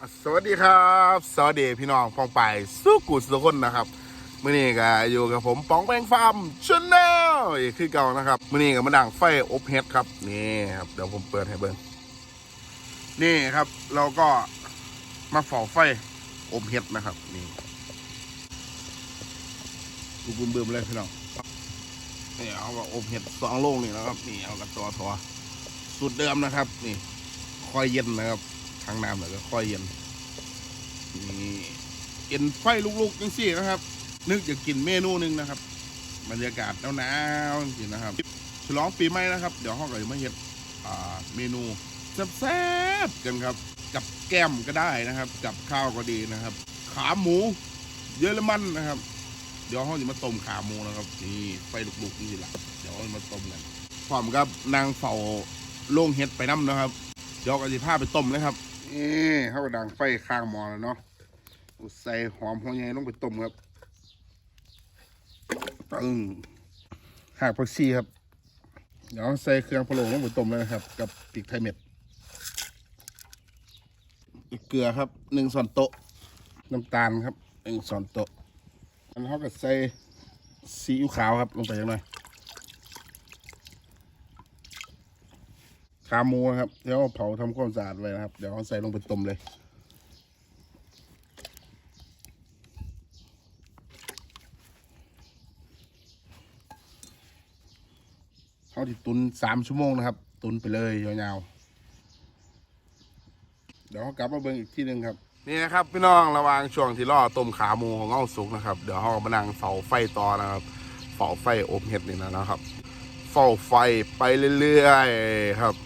สวัสดีครับ สวัสดีพี่น้องฟองไปสู้กุศลคนนะครับมื่อนี้ก็อยู่กับผมป๋องแปงฟาร์มชแนลอีกคือเก่านะครับมื่อนี้ก็มาดังไฟอบเฮ็ดครับนี่ครับเดี๋ยวผมเปิดให้เบิ่งนี่ครับ เราก็มาฝ่อไฟอบเฮ็ดนะครับนี่ดูบุญเบิ่มเลยพี่น้องนี่เอากับอบเฮ็ดสองโลงนี่นะครับนี่เอากับตัวทอสูตรเดิมนะครับ นี่คอยเย็นนะครับ ทางน้ำแล้วก็ค่อยเย็นนี่เอ็นไฟลุกๆจังสี่นะครับ นึกจะกินเมนูหนึงนะครับบรรยากาศหนาวๆจริงนะครับฉลองปีใหม่นะครับ เดี๋ยวห้องก็จะมาเฮ็ดเมนูแซ่บๆกันครับ กับแก้มก็ได้นะครับ กับข้าวก็ดีนะครับ ขาหมูเยอรมันนะครับ เดี๋ยวห้องจะมาต้มขาหมูนะครับนี่ไฟลุกๆนี่แหละเดี๋ยวเอามาต้มกันพร้อมกับนางเฝ้าโล่งเฮ็ดไปน้ำนะครับ เดี๋ยวก็จะพาไปต้มเลยครับ นี่เขาดังไฟข้างหมอแล้วเนาะใส่หอมหัวใหญ่ลงไปต้มครับตึงหากผักชีครับ เดี๋ยวใส่เครื่องพะโล้ลงไปต้มเลยครับ กับพริกไทยเม็ดเกลือครับหนึ่งส่วนโต๊ะน้ำตาลครับหนึ่งส่วนโต๊ะอันเขาก็ใส่ซีอิ๊วขาวครับลงไปยังไง ขาหมูนะครับ เดี๋ยวเผาทำความสะอาดไว้นะครับ เดี๋ยวเอาใส่ลงไปต้มเลย เขาที่ตุนสามชั่วโมงนะครับ ตุนไปเลยยาวๆ เดี๋ยวกลับมาเบิ่งอีกที่หนึ่งครับนี่นะครับพี่น้องระว่างช่วงที่รอต้มขาหมูของเงาสุกนะครับ เดี๋ยวเขามานั่งเฝ้าไฟต่อนะครับเฝ้าไฟอบเห็ดนี่นะนะครับเฝ้าไฟไปเรื่อยๆครับ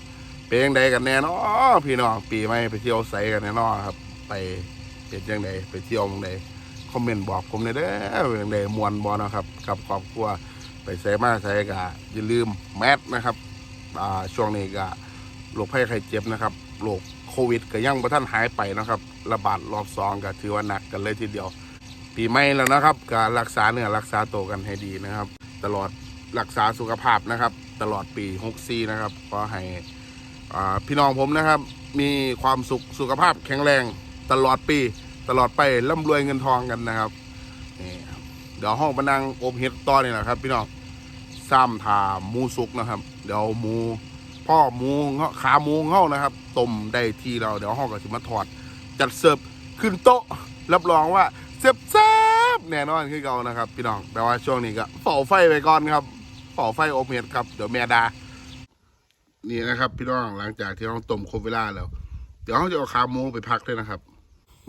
เป็นยังไงกันแน่นอพี่น้องปีใหม่ไปเที่ยวใสกันแน่นอครับ ไปเป็นยังไงไปเที่ยวยังไงคอมเมนต์บอกผมหน่อยเด้อเป็นยังไงมวนบอนะครับกับครอบครัวไปใส่มาใส่กะอย่าลืมแมสนะครับอ่าช่วงนี้ก็โรคภัยไข้เจ็บนะครับโรคโควิดก็ยังบ่ท่านหายไปนะครับ ระบาดรอบสองก็ถือว่าหนักกันเลยทีเดียว ปีใหม่แล้วนะครับก็รักษาเนื้อรักษาตัวกันให้ดีนะครับ ตลอดรักษาสุขภาพนะครับ ตลอดปี 64 นะครับขอให้ พี่น้องผมนะครับ มีความสุขสุขภาพแข็งแรงตลอดปี ตลอดไปร่ำรวยเงินทองกันนะครับนี่ครับเดี๋ยวห้องมานั่งอบเห็ดต่อนี่แหละครับ พี่น้องซ้ำถาหมูสุกนะครับ เดี๋ยวหมูพ่อหมูของเขาขาหมูของเขานะครับต้มได้ทีเราเดี๋ยวห้องก็จะมาถอด จัดเสิร์ฟขึ้นโต๊ะ รับรองว่าเซฟซบๆแน่นอนคือเก่านะครับ พี่น้องแต่ว่าช่วงนี้ก็เฝ้าไฟไปก่อนครับเฝ้าไฟอบเห็ดครับเดี๋ยวแม่ดา นี่นะครับ พี่น้องหลังจากที่เราต้มครบเวลาแล้ว เดี๋ยวเขาจะเอาขาหมูไปพักด้วยนะครับ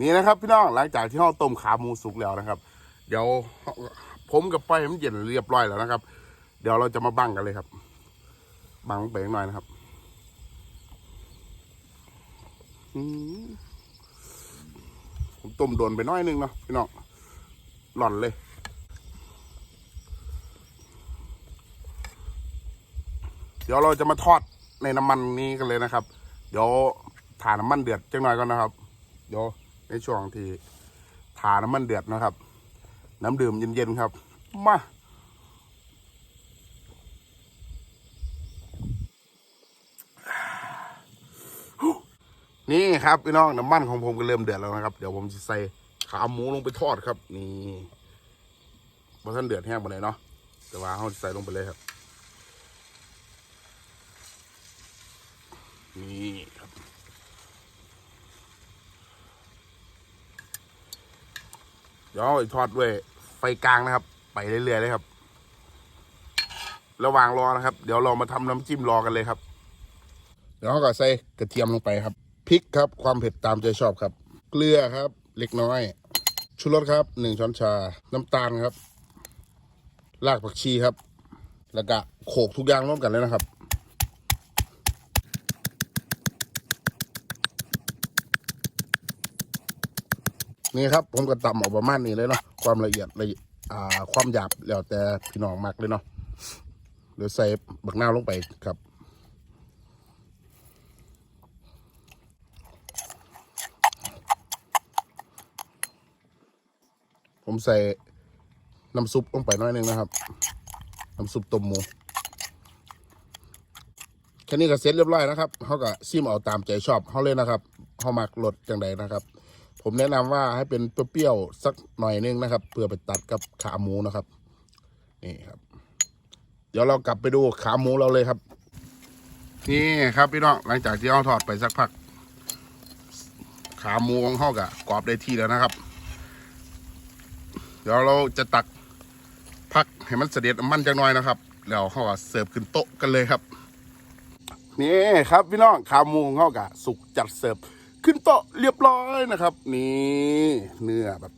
นี่นะครับพี่น้องหลังจากที่เราต้มขาหมูสุกแล้วนะครับ เดี๋ยวผมกับไฟมันเย็นเรียบร้อยแล้วนะครับ เดี๋ยวเราจะมาบังกันเลยครับบังไปหน่อยนะครับอืมผมต้มโดนไปน้อยนึงเนาะพี่น้องหล่อนเลยเดี๋ยวเราจะมาทอด ในน้ำมันนี้กันเลยนะครับ เดี๋ยวถาน้ำมันเดือดจังหน่อยก่อนนะครับ เดี๋ยวในช่วงที่ถาน้ำมันเดือดนะครับ น้ำดื่มเย็นๆครับ มานี่ครับพี่น้องน้ำมันของผมก็เริ่มเดือดแล้วนะครับ เดี๋ยวผมจะใส่ขาหมูลงไปทอดครับ นี่พอท่านเดือดแห้งหมดเลยเนาะแต่ว่าเขาจะใส่ลงไปเลยครับ นี่ครับ เดี๋ยวเอาไปทอดด้วยไฟกลางนะครับ ไปเรื่อยๆเลยครับ ระหว่างรอนะครับ เดี๋ยวเรามาทำน้ำจิ้มรอกันเลยครับ เดี๋ยวเราก็ใส่กระเทียมลงไปครับ พริกครับ ความเผ็ดตามใจชอบครับ เกลือครับ เล็กน้อย ชูรสครับหนึ่งช้อนชา น้ำตาลครับ รากผักชีครับ แล้วก็โขลกทุกอย่างร่วมกันเลยนะครับ นี่ครับ ผมก็ตำออกประมาณนี้เลยเนาะความละเอียดละเอียดอ่าความหยาบแล้วแต่พี่น้องมักเลยเนาะเดี๋ยวใส่บักนาลงไปครับผมใส่น้ำซุปลงไปน้อยนึงนะครับ น้ำซุปต้มหมู แค่นี้ก็เสร็จเรียบร้อยนะครับเขาก็ซิมเอาตามใจชอบเขาเลยนะครับเขาเข้ามักรสจังใดนะครับ ผมแนะนำว่าให้เป็นเปรี้ยวๆสักหน่อยนึงนะครับเพื่อไปตัดกับขาหมูนะครับ นี่ครับ เดี๋ยวเรากลับไปดูขาหมูเราเลยครับ นี่ครับพี่น้องหลังจากที่เราทอดไปสักพัก ขาหมูของเขากะกรอบได้ที่แล้วนะครับ เดี๋ยวเราจะตักพักให้มันเสด็จมันจังหน่อยนะครับแล้วเขาก็เสิร์ฟขึ้นโต๊ะกันเลยครับ นี่ครับพี่น้องขาหมูของเขากะสุกจัดเสิร์ฟ ขึ้นโต๊ะเรียบร้อยนะครับ นี่เนื้อแบบ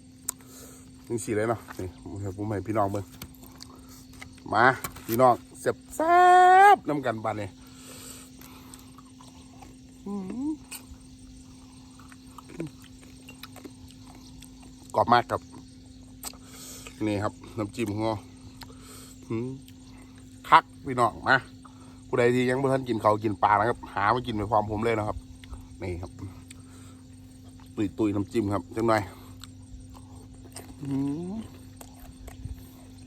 นี่สีเลยเนาะนี่ผมให้พี่น้องเบิ่งมาพี่น้องเสียบแซ่บน้ำกันบานเลยกรอบมากครับ นี่ครับ น้ำจิ้มของเราอืมคักพี่น้องมาผู้ใดที่ยังไม่ทันกินเขากินปลานะครับ หามากินไปพร้อมผมเลยนะครับ นี่ครับ ตุยตุยน้ำจิ้มครับจังหน่อยอืม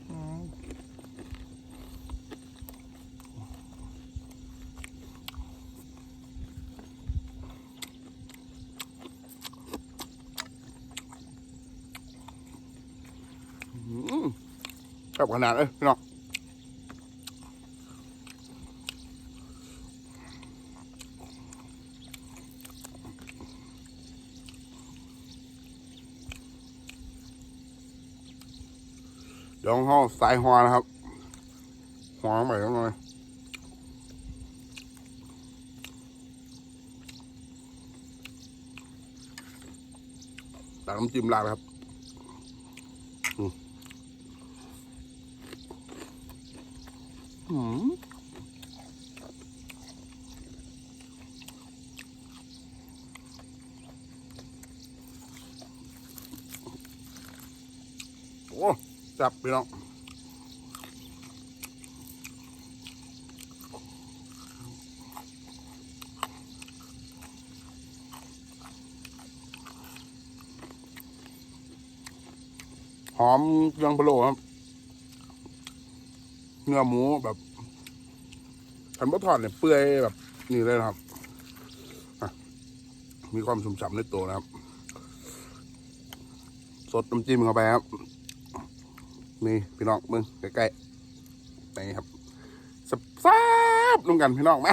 อืมชอบขนาดเลยพี่น้อง เดี๋ยวห้องสายหัวนะครับหัวใหม่ต้องเลยตักน้ำจิ้มราดครับอืมอืมโอ้ จับพี่น้องหอมเครื่องพะโล้ครับ เนื้อหมูแบบขันบะทอดเนี่ยเปื่อยแบบนี่เลยนะครับ มีความชุ่มฉ่ำในตัวนะครับ สดน้ำจิ้มเข้าไปครับ นี่พี่น้องมึงใกล้ๆนี่ครับซับๆลงกันพี่น้องไหม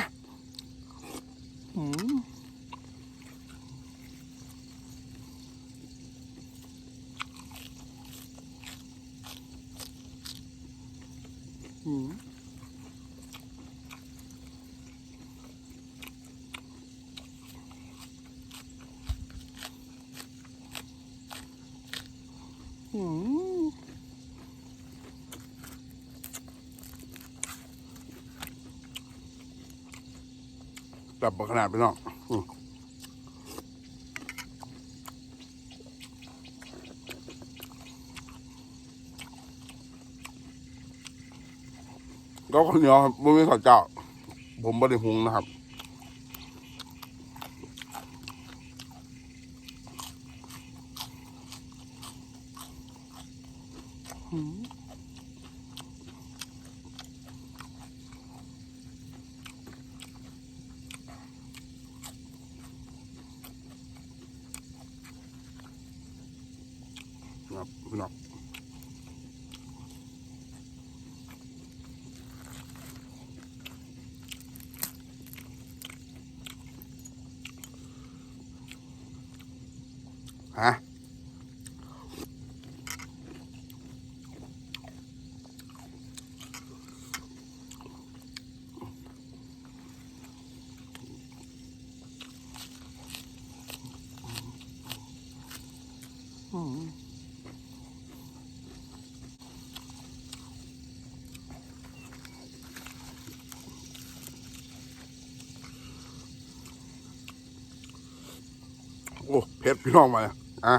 อืมอืมอืม จับขนาดไปน้องก็คนเดียวครับไม่มีข้าวเจ้า ผมไม่ได้หุงนะครับ ครับพี่น้องฮะโอ้ เผ็ดพี่น้องมาอะ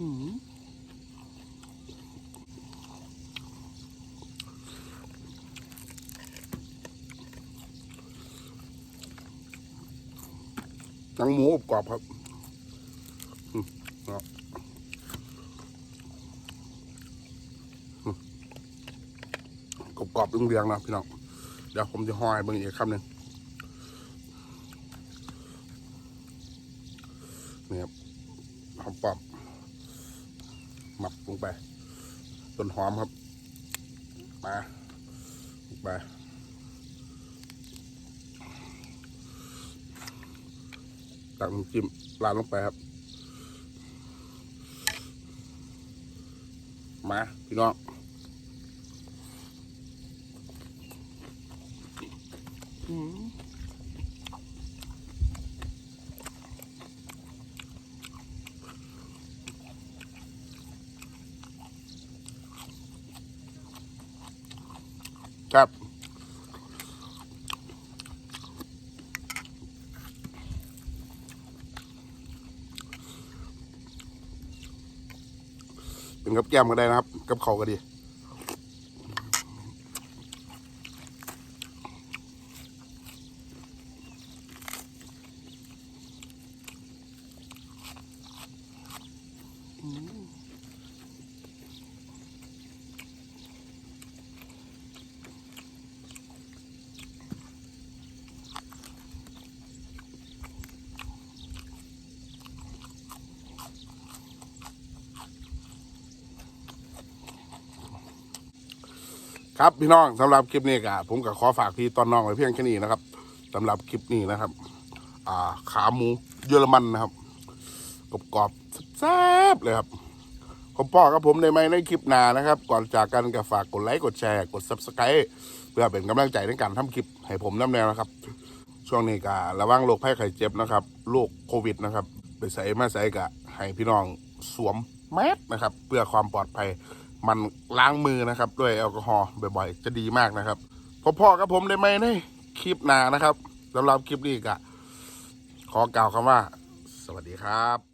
อืมหนังหมูอบกรอบครับอืมครับ กรอบๆเหลืองๆนะพี่น้องเดี๋ยวผมจะหอให้เบิ่งอีกคำหนึ่งนี่ครับหอมปอมหมักลงไปต้นหอมครับมาไปตักน้ำจิ้มราดลงไปครับ มา พี่น้อง ครับเป็นกับแก้มก็ได้นะครับ กับเขาก็ดี ครับพี่น้องสำหรับคลิปนี้ก็ผมก็ขอฝากพี่ตอนน้องไว้เพียงแค่นี้นะครับสำหรับคลิปนี้นะครับ อ่า ขาหมูเยอรมันนะครับกรอบๆแซ่บเลยครับผมพ่อกับผมในไหมในคลิปหน้านะครับ ก่อนจากกันก็ฝากกดไลค์กดแชร์กด subscribe เพื่อเป็นกำลังใจในการทำคลิปให้ผมน้ำแนวนะครับ ช่วงนี้ก็ระวังโรคภัยไข้เจ็บนะครับโรคโควิดนะครับ ไปใส่มาใส่กะให้พี่น้องสวมแมสนะครับ เพื่อความปลอดภัย มันล้างมือนะครับ ด้วยแอลกอฮอล์บ่อยๆ จะดีมากนะครับพอพ่อกับผมได้ไหมในคลิปหนานะครับสำหรับคลิปนี้ก็ขอกล่าวคำว่า สวัสดีครับ